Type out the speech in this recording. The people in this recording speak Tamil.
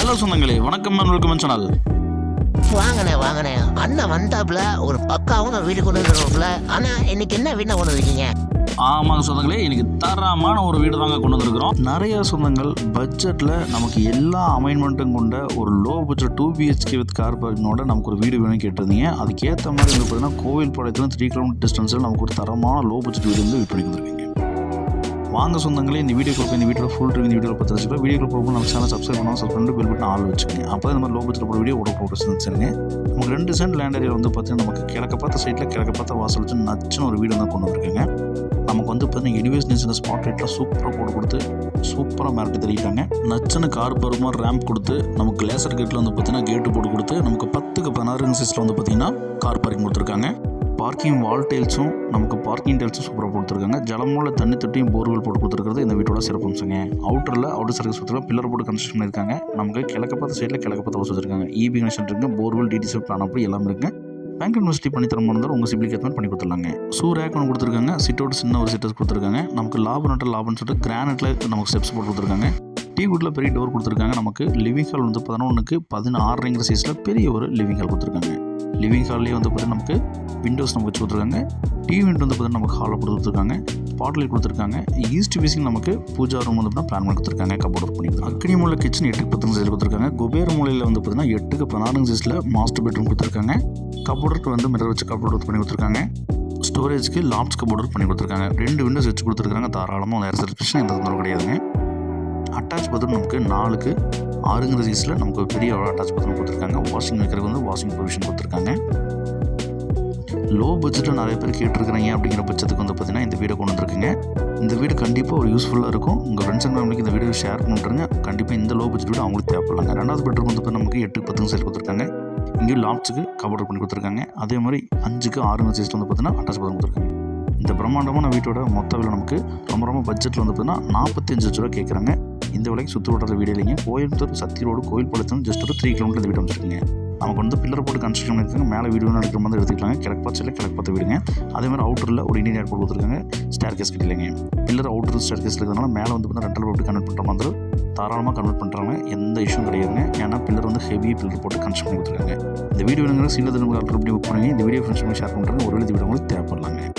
ஹலோ சொந்தங்களே வணக்கம் வெல்கம் சேனல். வாங்கண்ணே வாங்கண்ணே அண்ணன் வந்தாப்புல ஒரு பக்காவும் வீடு கொண்டு வந்துருவோம்ல ஆனா இன்னைக்கு என்ன வீணா கொண்டு வந்திருக்கீங்க? ஆமாங்க சொந்தங்களே இன்னைக்கு தரமான ஒரு வீடு தாங்க கொண்டு வந்திருக்கிறோம். நிறைய சொந்தங்கள் பட்ஜெட்டில் நமக்கு எல்லா அமைன்மெண்ட்டும் கொண்ட ஒரு low budget two BHK with car பார்க்கிங்கோட நமக்கு ஒரு வீடு வேணும் கேட்டிருந்தீங்க. அதுக்கேற்ற மாதிரி வந்து பார்த்தீங்கன்னா கோவில் பாளையத்தில் த்ரீ கிலோமீட்டர் டிஸ்டன்ஸில் நமக்கு ஒரு தரமான லோ பட்ஜெட் வீடு வந்து வீட்டு பண்ணியிருக்கீங்க வாங்க சொந்தங்களே இந்த வீடியோ கொடுப்போம் இந்த வீடியோ ஃபுல் ரிவ்யூ இந்த வீடியோ பற்றி வச்சுக்கலாம் வீடியோ கொடுப்போம் நம்ம சேனல் சப்ஸ்கிரைப் பண்ணால் சப்ஸ்கிரைப் பண்ணி பெல் பட்டன் ஆள் வச்சுக்கோங்க. அப்போ தான் இந்த மாதிரி லோ பட்ஜெட் போகிற வீடியோ உடம்பு போட்டு செஞ்சுருங்க நமக்கு ரெண்டு சென்ட் லேண்ட் ஏரியா வந்து பார்த்தீங்கன்னா நமக்கு கிழக்க பார்த்த சைட்டில் கிழக்க பார்த்த வாசல் வச்சு நச்சுன்னு ஒரு வீடு தான் கொண்டு வந்துருக்கேங்க. நமக்கு வந்து பார்த்தீங்கன்னா எனிவேஸ் ஸ்பாட் ரேட்டில் சூப்பராக போட்டு கொடுத்து சூப்பராக மிரட்டி தெரிவிட்டாங்க நச்சுன்னு கார் பருமா ரேம்ப் கொடுத்து நமக்கு லேசர் கேட்டில் வந்து பார்த்தீங்கன்னா கேட்டு போட்டு கொடுத்து நமக்கு பத்துக்கு பதினாறு சைஸில் வந்து பார்த்தீங்கன்னா கார் பார்க்கிங் கொடுத்துருக்காங்க. பார்க்கிங் வால் டைல்ஸும் நமக்கு பார்க்கிங் டைல்ஸும் சூப்பராக கொடுத்துருக்காங்க ஜலமூல தண்ணி தொட்டியும் போர்வெல் போட்டு கொடுத்துருக்கிறது இந்த வீட்டோட சிறப்பம்சங்க அவுட்டரில் அவுட்டர் சர்வீஸ் கொடுத்துருக்காங்க பில்லர் போட்டு கன்ஸ்ட்ரக்ஷன் பண்ணியிருக்காங்க. நமக்கு கிழக்க பார்த்த சைடில் கிழக்க பார்த்து வசதி வச்சிருக்காங்க. இபி கனெக்ஷன் இருக்குது போர்வெல் டிடிசி பிளான் அப்படி எல்லாமே இருக்குங்க பேங்க் யூனிவர்சிட்டி பண்ணி தர இருந்தாலும் உங்கள் சிபிலிக்கு ஏற்ற பண்ணி கொடுத்துருலாங்க சூ ரேக் ஒன்று கொடுத்துருக்காங்க. சிட்டோட சின்ன ஒரு சிட்டர்ஸ் கொடுத்துருக்காங்க. நமக்கு லாபம் நட்ட லாபம்னு சொல்லிட்டு கிரானைட்டில் நமக்கு ஸ்டெப்ஸ் போட்டு கொடுத்துருக்காங்க. டீ குட்டில் பெரிய டோர் கொடுத்துருக்காங்க. நமக்கு லிவிங் ஹால் வந்து பதினொன்றுக்கு பதினாறுங்கிற சைஸில் பெரிய ஒரு லிவிங் ஹால் கொடுத்துருக்காங்க. லிவிங் ஹால்லேயே வந்து பார்த்தீங்கன்னா நமக்கு விண்டோஸ் நமக்கு வச்சு கொடுத்துருக்காங்க டிவி விண்டோ வந்து பார்த்தீங்கன்னா நமக்கு ஹாலில் கொடுத்துருக்காங்க. பாட்டில் கொடுத்துருக்காங்க. ஈஸ்ட் ஃபேஸிங் நமக்கு பூஜா ரூம் வந்து பிளான் பண்ணி கொடுத்துருக்காங்க. கபோர்ட் ஒர்க் பண்ணி அக்னி மூலை கிச்சன் எட்டுக்கு பத்தஞ்சு சைஸ் கொடுத்துருக்காங்க. குபேர மூலையில் வந்து பார்த்தீங்கன்னா எட்டுக்கு பதினாறு சைஸில் மாஸ்டர் பெட்ரூம் கொடுத்துருக்காங்க. கபோர்டுக்கு வந்து மிரர் வச்சு கபோர்ட் ஒர்க் பண்ணி கொடுத்துருக்காங்க. ஸ்டோரேஜ்க்கு லாப்ஸ் கபோர்ட் பண்ணி கொடுத்துருக்காங்க. ரெண்டு விண்டோஸ் வச்சு கொடுத்துருக்காங்க. தாராளமாக வேறு சர்வீஸ் எந்த தொந்தரவு கிடையாதுங்க. அட்டாச் பாத்ரூம் நமக்கு நாலுக்கு ஆறுங்கிற சைஸில் நமக்கு பெரிய அட்டாச் பாத்ரூம் கொடுத்துருக்காங்க. வாஷிங் வைக்கிறதுக்கு வந்து வாஷிங் ப்ரொவிஷன் கொடுத்துருக்காங்க. லோ பட்ஜெட்டில் நிறைய பேர் கேட்டிருக்கிறீங்க அப்படிங்கிற பட்சத்துக்கு வந்து பார்த்தீங்கன்னா இந்த வீடை கொண்டு வந்துருக்குங்க. இந்த வீடு கண்டிப்பாக ஒரு யூஸ்ஃபுல்லாக இருக்கும். உங்கள் ஃப்ரெண்ட்ஸ் அண்ட் ஃபேமிலிக்கு இந்த வீடியோ ஷேர் பண்ணுறங்க கண்டிப்பாக இந்த லோ பட்ஜெட் வீடு அவங்களுக்கு தேவைப்படலாங்க. ரெண்டாவது பெட்ரூம் வந்து பார்த்தீங்கன்னா நமக்கு எட்டு பத்துங்க சைடு கொடுத்துருக்காங்க. இங்கேயும் லாப்ஸுக்கு கவர் பண்ணி கொடுத்துருக்காங்க. அதே மாதிரி அஞ்சுக்கு ஆறுங்க சைஸ் வந்து பார்த்தீங்கன்னா அட்டாச் பாத்ரூம் கொடுத்துருக்காங்க. இந்த பிரம்மாண்டமான வீட்டோட மொத்த விலை நமக்கு ரொம்ப ரொம்ப பட்ஜெட்டில் வந்து பார்த்தீங்கன்னா நாற்பத்தஞ்சு லட்ச ரூபா கேட்குறாங்க. இந்த விலைக்கு சுற்று வட்டார வீடு இல்லைங்க கோயம்புத்தூர் சத்தி ரோடு கோயில் பழத்தம் ஜஸ்ட் ஒரு த்ரீ கிலோமீட்டர் வீடு அமைச்சிருக்குங்க. நமக்கு வந்து பில்லர் போட்டு கன்ஸ்ட்ரக்ஷன் பண்ணியிருக்காங்க. மேலே வீடு வேணும் எடுக்கிற மாதிரி எடுத்துக்கலாங்க கிழக்கு பச்சையில் கிழக்கு பார்த்து வீடுங்க. அதே மாதிரி அவுட்டரில் ஒரு இண்டியன் ஏர்போர்ட் கொடுத்துருக்காங்க. ஸ்டேர் கேஸ் கட்டிலைங்க. பில்லர் அவுட்டர் ஸ்டேர் கேஸ் இருக்கிறதுனால மேலே வந்து பார்த்தீங்கன்னா ரெண்டல் போட்டு கன்வெர்ட் பண்ணுற மாதிரி தாராளமாக கன்வெர்ட் பண்ணுறாங்க எந்த இஷ்யூம் கிடையாதுங்க. ஏன்னா பில்லர் வந்து ஹெவி பில்லர் போட்டு கன்ஸ்ட்ரக்ஷன் கொடுத்துருக்காங்க. இந்த வீடியோ வேணுங்கிற சீனியர் திரும்ப எப்படி புக் பண்ணுங்க. இந்த வீடியோ ஃப்ரெண்ட்ஸ் ஷேர் பண்ணுறாங்க ஒரு இந்த வீடியோ உங்களுக்கு தேவைப்படலாங்க.